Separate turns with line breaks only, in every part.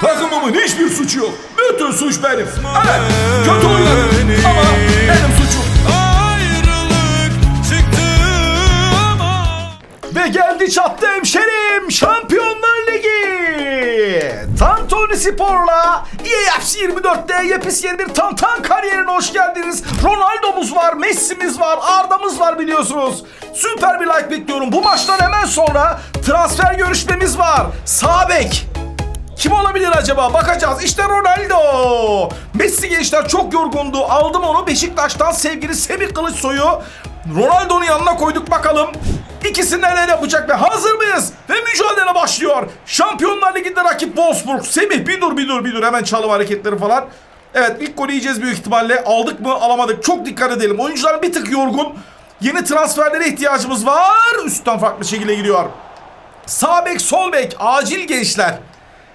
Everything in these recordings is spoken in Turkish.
Takımımın hiçbir suçu yok. Bütün suç benim. Evet, kötü oynadım ama benim suçum.
Ayrılık çıktı ama
Ve geldi çattı hemşerim Şampiyonlar Ligi. Tantuni Spor'la EFC 24'te yepis yeni bir tantan kariyerine hoş geldiniz. Ronaldo'muz var, Messi'miz var, Arda'mız var biliyorsunuz. Süper bir like bekliyorum. Bu maçtan hemen sonra transfer görüşmemiz var. Sağ bek. Kim olabilir acaba? Bakacağız. İşte Ronaldo. Messi gençler çok yorgundu. Aldım onu Beşiktaş'tan sevgili Semih Kılıçsoy'u. Ronaldo'nun yanına koyduk bakalım. İkisi neler yapacak ve hazır mıyız? Ve mücadele başlıyor. Şampiyonlar Ligi'nde rakip Wolfsburg. Semih bir dur bir dur bir dur. Hemen çalım hareketleri falan. Evet ilk golü yiyeceğiz büyük ihtimalle. Aldık mı alamadık. Çok dikkat edelim. Oyuncular bir tık yorgun. Yeni transferlere ihtiyacımız var. Üstten farklı şekilde giriyor. Sağ bek, sol bek, acil gençler.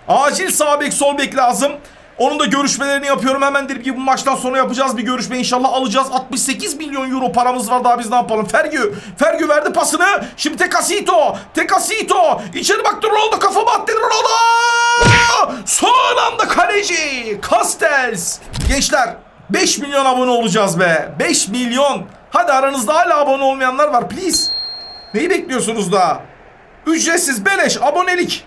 Acil sağ bek, sol bek lazım. Onun da görüşmelerini yapıyorum. Hemen dedim ki bu maçtan sonra yapacağız bir görüşme inşallah alacağız. 68 milyon euro paramız var daha biz ne yapalım? Fergü, Fergü verdi pasını. Şimdi Tekasito, Tekasito. İçeri baktı Ronaldo kafama attı Ronaldo. Son anda kaleci Castells. Gençler 5 milyon abone olacağız be. 5 milyon. Hadi aranızda hala abone olmayanlar var please. Neyi bekliyorsunuz daha? Ücretsiz beleş abonelik.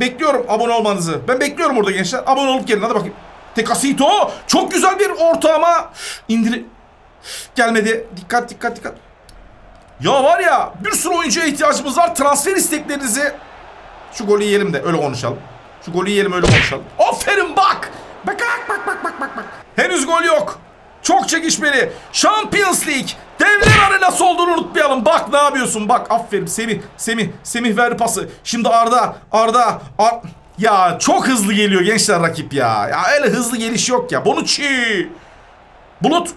Bekliyorum abone olmanızı. Ben bekliyorum orada gençler. Abone olup gelin hadi bakayım. Tekasito çok güzel bir orta ama indir gelmedi. Dikkat dikkat dikkat. Ya var ya bir sürü oyuncuya ihtiyacımız var. Transfer isteklerinizi şu golü yiyelim de öyle konuşalım. Şu golü yiyelim öyle konuşalım. Aferin. Bak bak bak bak bak bak. bak. Henüz gol yok. Çok çekişmeli. Champions League. Devler arenası olduğunu unutmayalım. Bak ne yapıyorsun? Bak aferin Semih. Semih. Semih verdi pası. Şimdi Arda. Arda. Ar ya çok hızlı geliyor gençler rakip ya. Ya öyle hızlı geliş yok ya. Bonucci. Bulut.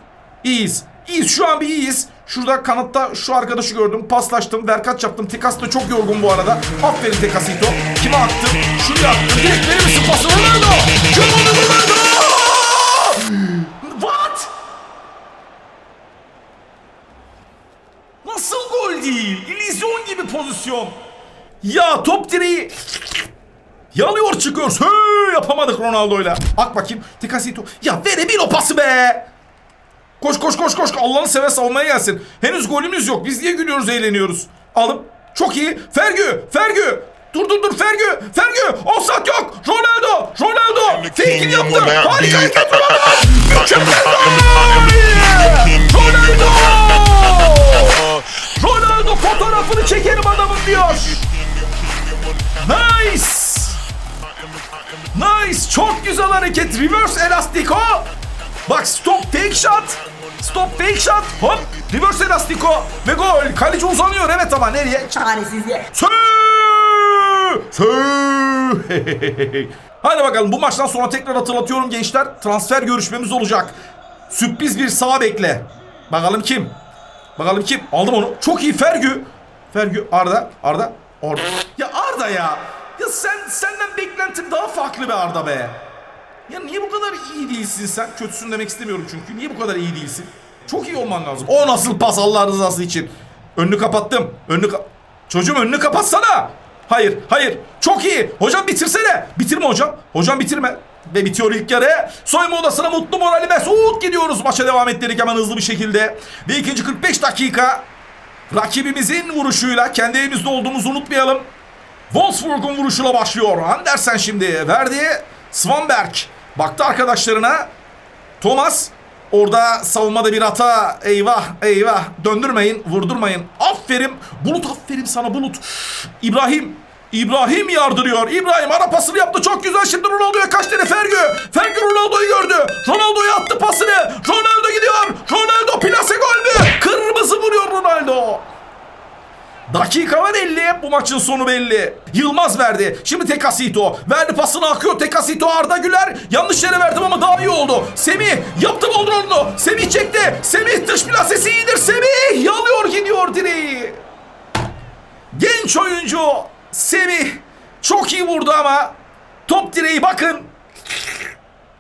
İyiyiz. İyiyiz. Şu an bir iyiyiz. Şurada kanatta şu arkadaşı gördüm. Paslaştım. Verkaç yaptım. Tekas da çok yorgun bu arada. Aferin Tekasito. Kime attım? Şuraya attım. Direkt verir misin pası? Ronaldo. Ronaldo. Ronaldo. What? Gol değil? İllüzyon gibi pozisyon. Ya top direği yalıyor çıkıyor. Hı, yapamadık Ronaldo'yla. Bak bakayım. Tekasito. Ya verebil o pası be. Koş koş koş koş. Allah'ını sever savunmaya gelsin. Henüz golümüz yok. Biz niye gülüyoruz eğleniyoruz. Alıp. Çok iyi. Fergü. Fergü. Dur dur dur Fergü. Fergü. Offside yok. Ronaldo. Ronaldo. Fake'ini yaptı. Harika hareket Ronaldo. Mükemmel gol. Ronaldo. Ronaldo fotoğrafını çekerim adamın diyor. Nice. Nice. Çok güzel hareket. Reverse elastico. Bak stop fake shot. Stop fake shot. Hop. Reverse elastico. Ve gol. Kaleci uzanıyor. Evet ama nereye?
Çaresizliğe.
Hadi bakalım bu maçtan sonra tekrar hatırlatıyorum gençler. Transfer görüşmemiz olacak. Sürpriz bir sağ bekle. Bakalım kim? Bakalım kim? Aldım onu. Çok iyi Fergü. Fergü Arda. Arda. Orada. Ya Arda ya. Ya sen senden beklentim daha farklı be Arda be. Ya niye bu kadar iyi değilsin sen? Kötüsün demek istemiyorum çünkü. Niye bu kadar iyi değilsin? Çok iyi olman lazım. O nasıl pas Allah rızası için? Önünü kapattım. Önünü ka- Çocuğum önünü kapatsana. Hayır, hayır. Çok iyi. Hocam bitirsene. Bitirme hocam. Hocam bitirme. Ve bitiyor ilk yarı. Soyunma odasına mutlu morali Mesut gidiyoruz. Maça devam ettirdik hemen hızlı bir şekilde. Ve ikinci 45 dakika. Rakibimizin vuruşuyla kendi elimizde olduğumuzu unutmayalım. Wolfsburg'un vuruşuyla başlıyor. Andersen şimdi verdi. Svanberg baktı arkadaşlarına. Thomas orada savunmada bir hata. Eyvah eyvah. Döndürmeyin, vurdurmayın. Aferin. Bulut aferin sana Bulut. İbrahim İbrahim yardırıyor. İbrahim ara pasını yaptı. Çok güzel. Şimdi Ronaldo'ya kaç tane Fergü. Fergü Ronaldo'yu gördü. Ronaldo'ya attı pasını. Ronaldo gidiyor. Ronaldo plase gol mü? Kırmızı vuruyor Ronaldo. Dakika var 50. Bu maçın sonu belli. Yılmaz verdi. Şimdi Tekasito. Verdi pasını akıyor. Tekasito Arda Güler. Yanlış yere verdim ama daha iyi oldu. Semih yaptı Boldron'unu. Semih çekti. Semih dış plasesi iyidir. Semih yalıyor gidiyor direği. Genç oyuncu Semih çok iyi vurdu ama top direği bakın.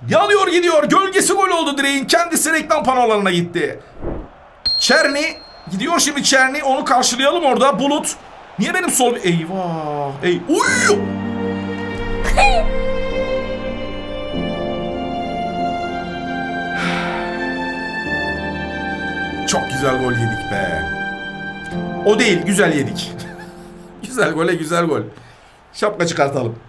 Yanıyor gidiyor. Gölgesi gol oldu direğin. Kendisi reklam panolarına gitti. Çerni gidiyor şimdi Çerni. Onu karşılayalım orada. Bulut. Niye benim sol... Eyvah. Ey... Uy! Çok güzel gol yedik be. O değil güzel yedik güzel gole güzel gol. Şapka çıkartalım.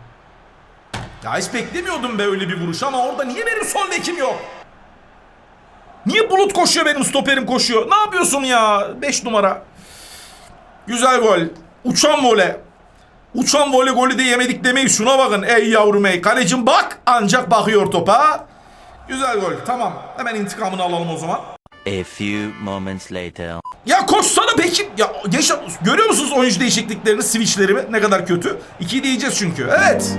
Ya hiç beklemiyordum be öyle bir vuruş ama orada niye benim sol bekim yok? Niye bulut koşuyor benim stoperim koşuyor? Ne yapıyorsun ya? 5 numara. Güzel gol. Uçan vole. Uçan vole golü de yemedik demeyi şuna bakın ey yavrum ey. Kalecim bak ancak bakıyor topa. Güzel gol tamam. Hemen intikamını alalım o zaman.
A few moments later.
Ya koşsana Bekir. Ya gençler görüyor musunuz oyuncu değişikliklerini, switchlerimi? Ne kadar kötü. İkiyi diyeceğiz çünkü. Evet.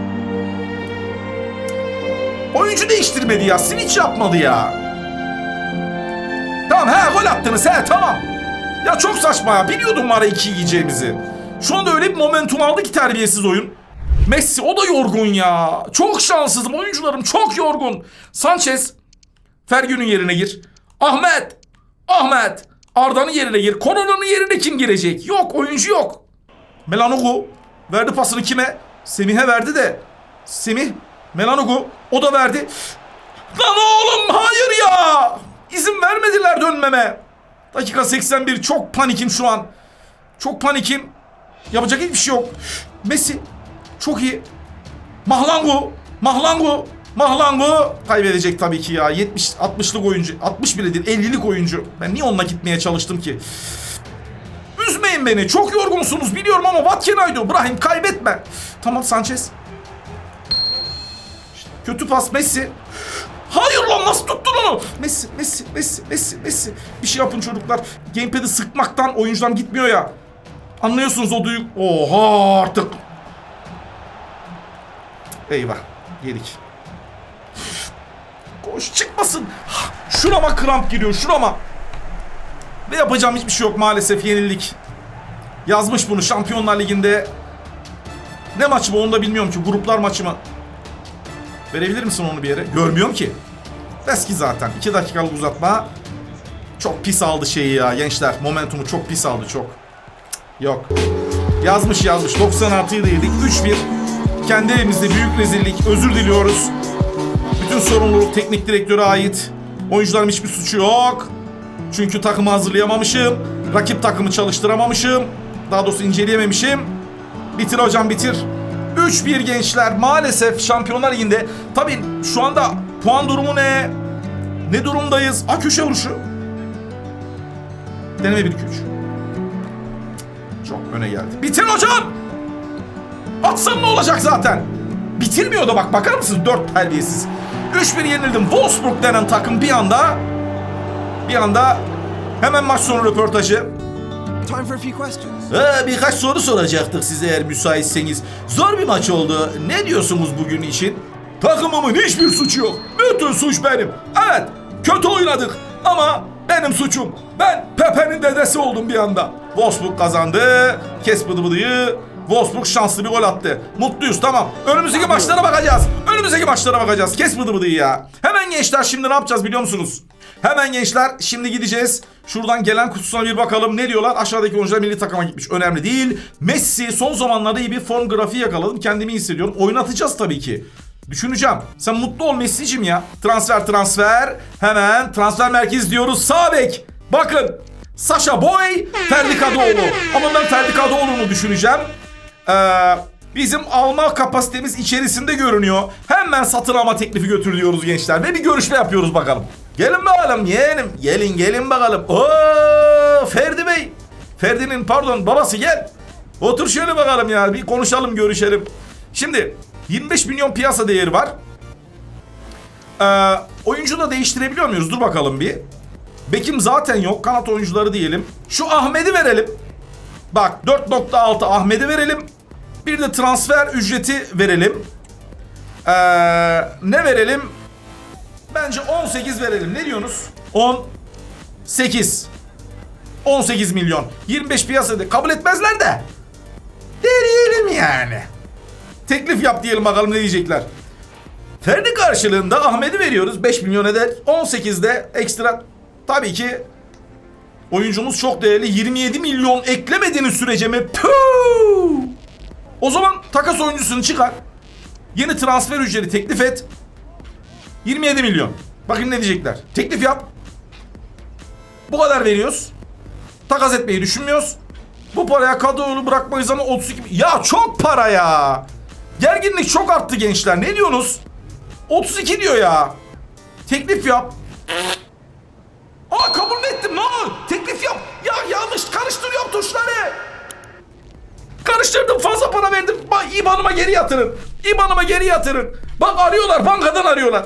Oyuncu değiştirmedi ya. Switch yapmadı ya. Tamam he gol attınız he tamam. Ya çok saçma ya. Biliyordum var 2 yiyeceğimizi. Şu anda öyle bir momentum aldı ki terbiyesiz oyun. Messi o da yorgun ya. Çok şanssızım. Oyuncularım çok yorgun. Sanchez Fergün'ün yerine gir. Ahmet! Ahmet! Arda'nın yerine gir. Konona'nın yerine kim girecek? Yok oyuncu yok. Melanogu verdi pasını kime? Semih'e verdi de. Semih, Melanogu o da verdi. Lan oğlum hayır ya! İzin vermediler dönmeme. Dakika 81 çok panikim şu an. Çok panikim. Yapacak hiçbir şey yok. Messi çok iyi. Mahlangu, Mahlangu, Mahlangu kaybedecek tabii ki ya. 70 60'lık oyuncu. 60 bile değil 50'lik oyuncu. Ben niye onunla gitmeye çalıştım ki? Üzmeyin beni. Çok yorgunsunuz biliyorum ama what can I do? Brahim kaybetme. Tamam Sanchez. Kötü pas Messi. Hayır lan nasıl tuttun onu? Messi, Messi, Messi, Messi, Messi. Bir şey yapın çocuklar. Gamepad'i sıkmaktan oyuncudan gitmiyor ya. Anlıyorsunuz o duyu. Oha artık. Eyvah. Yedik. Koş çıkmasın. Şurama kramp giriyor şurama. Ve yapacağım hiçbir şey yok maalesef yenildik. Yazmış bunu Şampiyonlar Ligi'nde. Ne maçı bu onu da bilmiyorum ki. Gruplar maçı mı? Verebilir misin onu bir yere? Görmüyorum ki. Eski zaten. 2 dakikalık uzatma. Çok pis aldı şeyi ya gençler. Momentumu çok pis aldı çok. Yok. Yazmış yazmış. 96'yı da yedik. 3-1. Kendi evimizde büyük rezillik. Özür diliyoruz. Sorumluluk teknik direktöre ait. Oyuncuların hiçbir suçu yok. Çünkü takımı hazırlayamamışım. Rakip takımı çalıştıramamışım. Daha doğrusu inceleyememişim. Bitir hocam bitir. 3-1 gençler maalesef Şampiyonlar Ligi'nde. Tabii şu anda puan durumu ne? Ne durumdayız? A köşe vuruşu. Deneme 1 2 3. Çok öne geldi. Bitir hocam! Atsam ne olacak zaten? Bitirmiyor da bak bakar mısınız? 4 terbiyesiz. 3-1 yenildim. Wolfsburg denen takım bir anda bir anda hemen maç sonu röportajı. Ee, birkaç soru soracaktık size eğer müsaitseniz. Zor bir maç oldu. Ne diyorsunuz bugün için? Takımımın hiçbir suçu yok. Bütün suç benim. Evet, kötü oynadık ama benim suçum. Ben Pepe'nin dedesi oldum bir anda. Wolfsburg kazandı. Kes bıdı bıdıyı. Wolfsburg şanslı bir gol attı. Mutluyuz tamam. Önümüzdeki maçlara bakacağız. Önümüzdeki maçlara bakacağız. Kes bıdı bıdıyı ya. Hemen gençler şimdi ne yapacağız biliyor musunuz? Hemen gençler şimdi gideceğiz. Şuradan gelen kutusuna bir bakalım. Ne diyorlar? Aşağıdaki oyuncular milli takıma gitmiş. Önemli değil. Messi son zamanlarda iyi bir form grafiği yakaladım. Kendimi iyi hissediyorum. Oynatacağız tabii ki. Düşüneceğim. Sen mutlu ol Messi'cim ya. Transfer transfer. Hemen transfer merkez diyoruz. Sağ bek. Bakın. Sasha Boy, Ferdi Kadıoğlu. Ama ben Ferdi Kadıoğlu'nu düşüneceğim. Ee, bizim alma kapasitemiz içerisinde görünüyor. Hemen satın alma teklifi götür diyoruz gençler. Ve bir görüşme yapıyoruz bakalım. Gelin bakalım yeğenim. Gelin gelin bakalım. Oo, Ferdi Bey. Ferdi'nin pardon babası gel. Otur şöyle bakalım ya. Bir konuşalım görüşelim. Şimdi 25 milyon piyasa değeri var. Ee, oyuncu da değiştirebiliyor muyuz? Dur bakalım bir. Bekim zaten yok. Kanat oyuncuları diyelim. Şu Ahmet'i verelim. Bak 4.6 Ahmet'e verelim. Bir de transfer ücreti verelim. Ee, ne verelim? Bence 18 verelim. Ne diyorsunuz? 18. 18 milyon. 25 piyasada kabul etmezler de. Deneyelim yani. Teklif yap diyelim bakalım ne diyecekler. Ferdi karşılığında Ahmet'i veriyoruz. 5 milyon eder. 18'de ekstra tabii ki Oyuncumuz çok değerli. 27 milyon eklemediğiniz sürece mi? Puh! O zaman takas oyuncusunu çıkar. Yeni transfer ücreti teklif et. 27 milyon. Bakın ne diyecekler. Teklif yap. Bu kadar veriyoruz. takas etmeyi düşünmüyoruz. Bu paraya Kadıoğlu bırakmayız ama 32 Ya çok para ya. Gerginlik çok arttı gençler. Ne diyorsunuz? 32 diyor ya. Teklif yap. Aa kabul ettim? Ne olur? Teklif yap. Ya yanlış karıştırıyorum tuşları. Karıştırdım fazla para verdim. Bak IBAN'ıma geri yatırın. IBAN'ıma geri yatırın. Bak arıyorlar bankadan arıyorlar.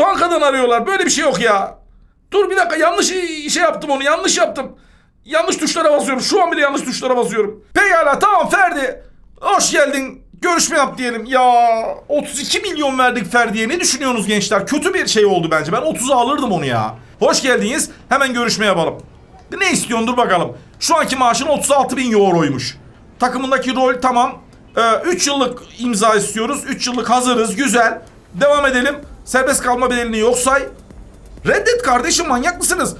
Bankadan arıyorlar. Böyle bir şey yok ya. Dur bir dakika yanlış şey yaptım onu yanlış yaptım. Yanlış tuşlara basıyorum. Şu an bile yanlış tuşlara basıyorum. Pekala tamam Ferdi. Hoş geldin. Görüşme yap diyelim. Ya 32 milyon verdik Ferdi'ye. Ne düşünüyorsunuz gençler? Kötü bir şey oldu bence. Ben 30'a alırdım onu ya. Hoş geldiniz. Hemen görüşme yapalım. Ne istiyorsun dur bakalım. Şu anki maaşın 36 bin euroymuş. Takımındaki rol tamam. 3 yıllık imza istiyoruz. 3 yıllık hazırız. Güzel. Devam edelim. Serbest kalma bedelini yok say. Reddet kardeşim manyak mısınız?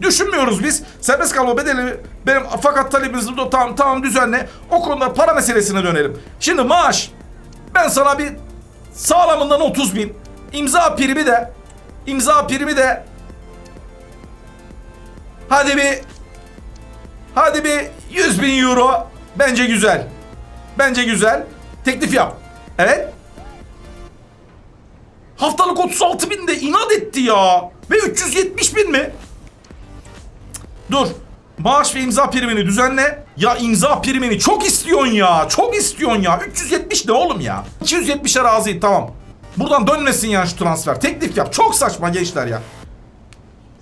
Düşünmüyoruz biz. Serbest kalma bedeli benim fakat talebimiz de tamam tamam düzenle. O konuda para meselesine dönelim. Şimdi maaş. Ben sana bir sağlamından 30 bin. imza primi de imza primi de hadi bir hadi bir 100 bin euro bence güzel. Bence güzel. Teklif yap. Evet. Haftalık 36 bin de inat etti ya. Ve 370 bin mi? Dur. Maaş ve imza primini düzenle. Ya imza primini çok istiyorsun ya. Çok istiyorsun ya. 370 ne oğlum ya? 270'e razıyım tamam. Buradan dönmesin ya şu transfer. Teklif yap. Çok saçma gençler ya.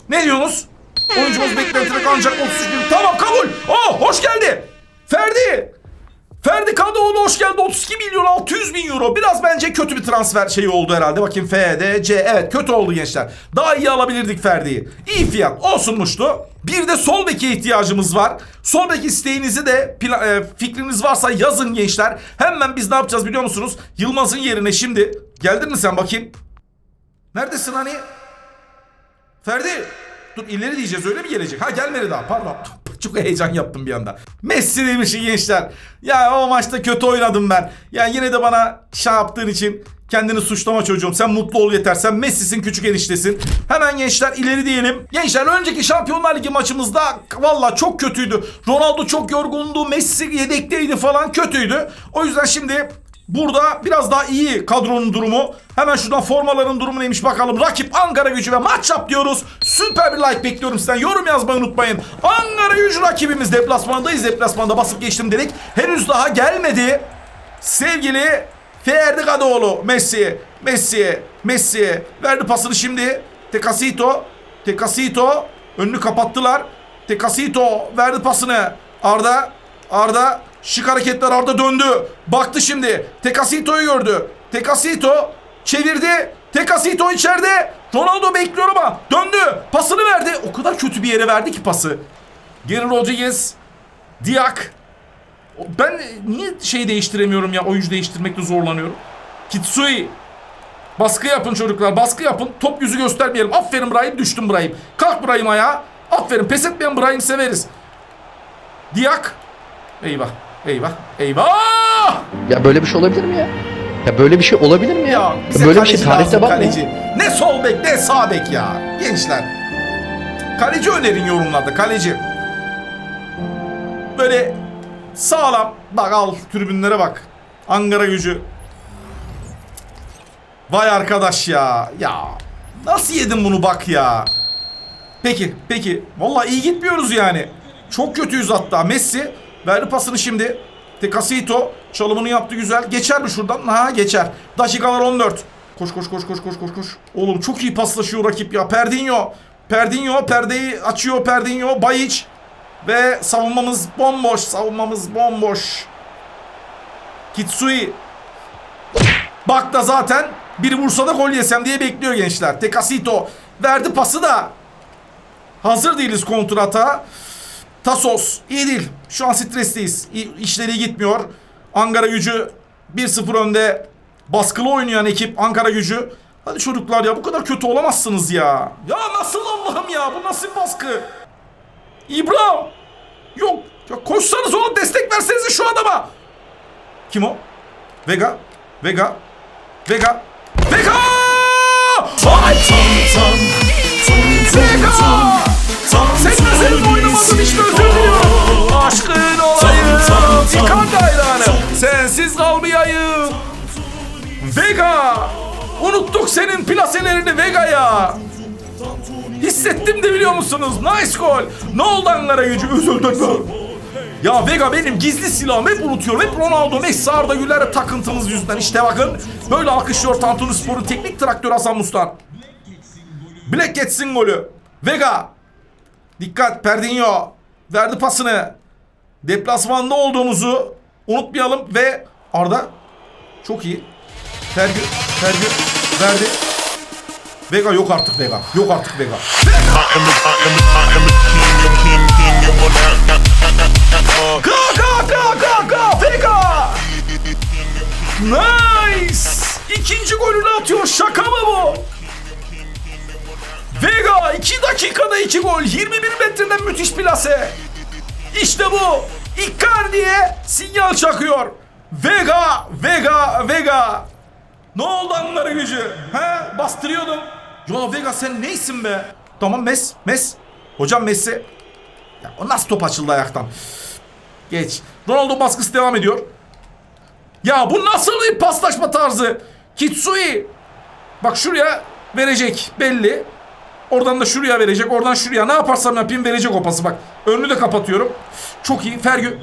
Ne diyorsunuz? Oyuncumuz beklentilik ancak 33 bin. Tamam kabul. Oh hoş geldi. Ferdi. Ferdi Kadıoğlu hoş geldi. 32 milyon 600 bin euro. Biraz bence kötü bir transfer şeyi oldu herhalde. Bakayım FDC. Evet kötü oldu gençler. Daha iyi alabilirdik Ferdi'yi. İyi fiyat olsunmuştu. Bir de sol beke ihtiyacımız var. Sol bek isteğinizi de e, fikriniz varsa yazın gençler. Hemen biz ne yapacağız biliyor musunuz? Yılmaz'ın yerine şimdi. Geldin mi sen bakayım? Neredesin hani? Ferdi. Dur ileri diyeceğiz öyle mi gelecek? Ha gelmedi daha pardon. Çok heyecan yaptım bir anda. Messi demişsin gençler. Ya o maçta kötü oynadım ben. Ya yine de bana şey yaptığın için kendini suçlama çocuğum. Sen mutlu ol yeter. Sen Messi'sin küçük eniştesin. Hemen gençler ileri diyelim. Gençler önceki Şampiyonlar Ligi maçımızda valla çok kötüydü. Ronaldo çok yorgundu. Messi yedekteydi falan kötüydü. O yüzden şimdi Burada biraz daha iyi kadronun durumu. Hemen şuradan formaların durumu neymiş bakalım. Rakip Ankara gücü ve maç yap diyoruz. Süper bir like bekliyorum sizden. Yorum yazmayı unutmayın. Ankara gücü rakibimiz deplasmandayız. Deplasmanda basıp geçtim dedik. Henüz daha gelmedi. Sevgili Ferdi Kadıoğlu. Messi. Messi. Messi. Verdi pasını şimdi. Tekasito. Tekasito. Önünü kapattılar. Tekasito verdi pasını. Arda. Arda. Şık hareketler Arda döndü. Baktı şimdi. Tekasito'yu gördü. Tekasito çevirdi. Tekasito içeride. Ronaldo bekliyor ama döndü. Pasını verdi. O kadar kötü bir yere verdi ki pası. Geri Rodriguez. Diak. Ben niye şey değiştiremiyorum ya? Oyuncu değiştirmekte zorlanıyorum. Kitsui. Baskı yapın çocuklar. Baskı yapın. Top yüzü göstermeyelim. Aferin Brahim. Düştüm Brahim. Kalk Brahim ayağa. Aferin. Pes etmeyen Brahim severiz. Diak. Eyvah. Eyvah. Eyvah.
Ya böyle bir şey olabilir mi ya? Ya böyle bir şey olabilir mi ya?
Ya bize
böyle bir şey tarihte var mı?
Ne sol bek ne sağ bek ya. Gençler. Kaleci önerin yorumlarda. Kaleci. Böyle sağlam. Bak al tribünlere bak. Ankara gücü. Vay arkadaş ya. Ya nasıl yedin bunu bak ya. Peki peki. Vallahi iyi gitmiyoruz yani. Çok kötüyüz hatta. Messi verdi pasını şimdi. Tekasito çalımını yaptı güzel. Geçer mi şuradan? Ha geçer. Dakikalar 14. Koş koş koş koş koş koş koş. Oğlum çok iyi paslaşıyor rakip ya. Perdinho. Perdinho perdeyi açıyor Perdinho. Bayiç. Ve savunmamız bomboş. Savunmamız bomboş. Kitsui. Bak da zaten bir vursa da gol yesem diye bekliyor gençler. Tekasito verdi pası da. Hazır değiliz kontrata. Tasos iyi değil. Şu an stresteyiz. İşleri gitmiyor. Ankara gücü 1-0 önde. Baskılı oynayan ekip Ankara gücü. Hadi çocuklar ya bu kadar kötü olamazsınız ya. Ya nasıl Allah'ım ya bu nasıl baskı? İbrahim. Yok. Ya koşsanız oğlum destek versenize şu adama. Kim o? Vega. Vega. Vega. Vega! Ay! Vega! Sen seninle oynamadım işte özür diliyorum. Aşkın olayım. Icardi hayranı. Sensiz kalmayayım. Vega. Unuttuk senin plaselerini Vega'ya. Hissettim de biliyor musunuz? Nice gol. Ne oldu Ankara gücü? Üzüldün mü? Ya Vega benim gizli silahım hep unutuyorum. Hep Ronaldo, Messi, Arda Güler'e takıntınız yüzünden. İşte bakın böyle alkışlıyor Tantuni Spor'un teknik traktörü Hasan Mustan. Black geçsin golü. Vega. Dikkat Perdinho. Verdi pasını. Deplasmanda olduğumuzu unutmayalım ve Arda çok iyi. Ferdi, Ferdi verdi. Vega yok artık Vega. Yok artık Vega. Ka ka ka ka ka Vega. Nice. İkinci golünü atıyor. Şaka mı bu? Vega 2 dakikada 2 gol. 21 metreden müthiş plase. İşte bu. Icardi'ye sinyal çakıyor. Vega, Vega, Vega. Ne oldu anları gücü? He? Bastırıyordum. Ya Vega sen neysin be? Tamam Mes, Mes. Hocam Messi. Ya o nasıl top açıldı ayaktan? Geç. Ronaldo baskısı devam ediyor. Ya bu nasıl bir paslaşma tarzı? Kitsui. Bak şuraya verecek belli. Oradan da şuraya verecek. Oradan şuraya. Ne yaparsam yapayım verecek o pası bak. Önünü de kapatıyorum. Çok iyi. Fergü.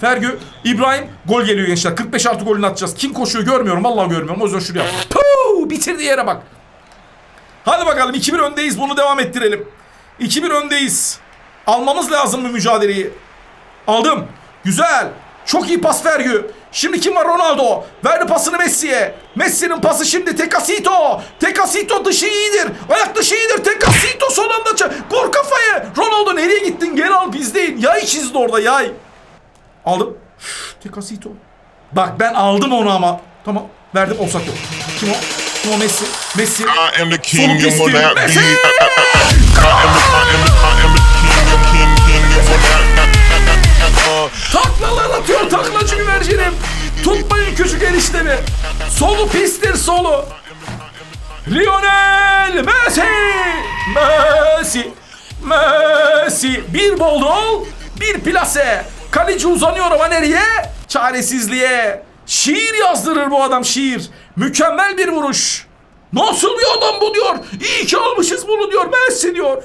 Fergü. İbrahim. Gol geliyor gençler. 45 artı golünü atacağız. Kim koşuyor görmüyorum. Vallahi görmüyorum. O yüzden şuraya. Puh! Bitirdiği yere bak. Hadi bakalım 2-1 öndeyiz. Bunu devam ettirelim. 2-1 öndeyiz. Almamız lazım bu mücadeleyi. Aldım. Güzel. Çok iyi pas Fergü. Şimdi kim var Ronaldo? Verdi pasını Messi'ye. Messi'nin pası şimdi Tekasito. Tekasito dışı iyidir. Ayak dışı iyidir. Tekasito son anda Vur kafayı. Ronaldo nereye gittin? Gel al bizdeyin. Yay çizdi orada yay. Aldım. Tekasito. Bak ben aldım onu ama. Tamam. Verdim olsak yok. Kim o? Kim o Messi? Messi.
You
kesti. Messi! Taklalar atıyor taklacı güvercinim. Tutmayın küçük eniştemi. Solu pistir solu. Lionel Messi. Messi. Messi. Bir bol gol, bir plase. Kaleci uzanıyor ama nereye? Çaresizliğe. Şiir yazdırır bu adam şiir. Mükemmel bir vuruş. Nasıl bir adam bu diyor. İyi ki almışız bunu diyor. Messi diyor.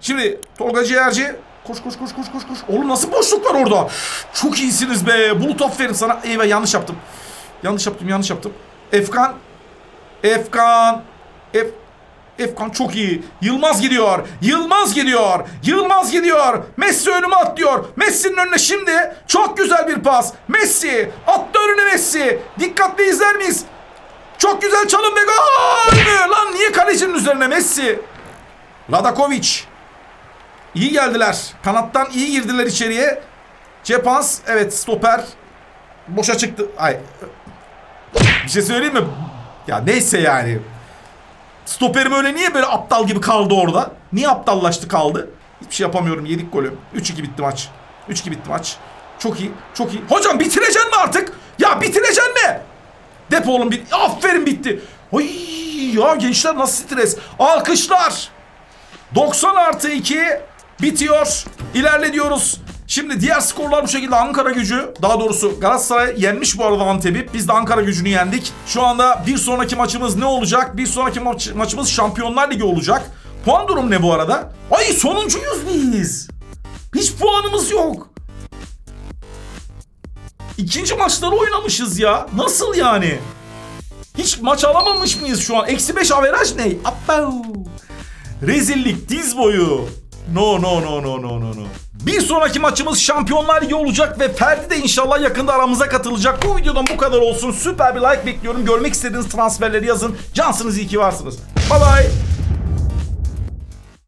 Şimdi Tolga Ciğerci koş koş koş koş koş koş. Oğlum nasıl boşluk var orada? Çok iyisiniz be. Bulut aferin sana. Eyvah yanlış yaptım. Yanlış yaptım yanlış yaptım. Efkan. Efkan. Ef Efkan çok iyi. Yılmaz gidiyor. Yılmaz gidiyor. Yılmaz gidiyor. Messi önüme atlıyor. Messi'nin önüne şimdi çok güzel bir pas. Messi. Attı önüne Messi. Dikkatli izler miyiz? Çok güzel çalım ve gol? Lan niye kalecinin üzerine Messi? Ladakovic. İyi geldiler. Kanattan iyi girdiler içeriye. Cepans. Evet stoper. Boşa çıktı. Ay. Bir şey söyleyeyim mi? Ya neyse yani. Stoperim öyle niye böyle aptal gibi kaldı orada? Niye aptallaştı kaldı? Hiçbir şey yapamıyorum. Yedik golü. 3-2 bitti maç. 3-2 bitti maç. Çok iyi. Çok iyi. Hocam bitireceksin mi artık? Ya bitireceksin mi? Depo oğlum bir. Aferin bitti. Ay ya gençler nasıl stres? Alkışlar. 90 artı 2 bitiyor. İlerle diyoruz. Şimdi diğer skorlar bu şekilde Ankara gücü daha doğrusu Galatasaray yenmiş bu arada Antep'i. Biz de Ankara gücünü yendik. Şu anda bir sonraki maçımız ne olacak? Bir sonraki maç, maçımız Şampiyonlar Ligi olacak. Puan durum ne bu arada? Ay sonuncuyuz biz. Hiç puanımız yok. İkinci maçları oynamışız ya. Nasıl yani? Hiç maç alamamış mıyız şu an? Eksi 5 averaj ne? Abbau. Rezillik diz boyu. No no no no no no no. Bir sonraki maçımız Şampiyonlar Ligi olacak ve Ferdi de inşallah yakında aramıza katılacak. Bu videodan bu kadar olsun. Süper bir like bekliyorum. Görmek istediğiniz transferleri yazın. Cansınız iyi ki varsınız. Bye bye.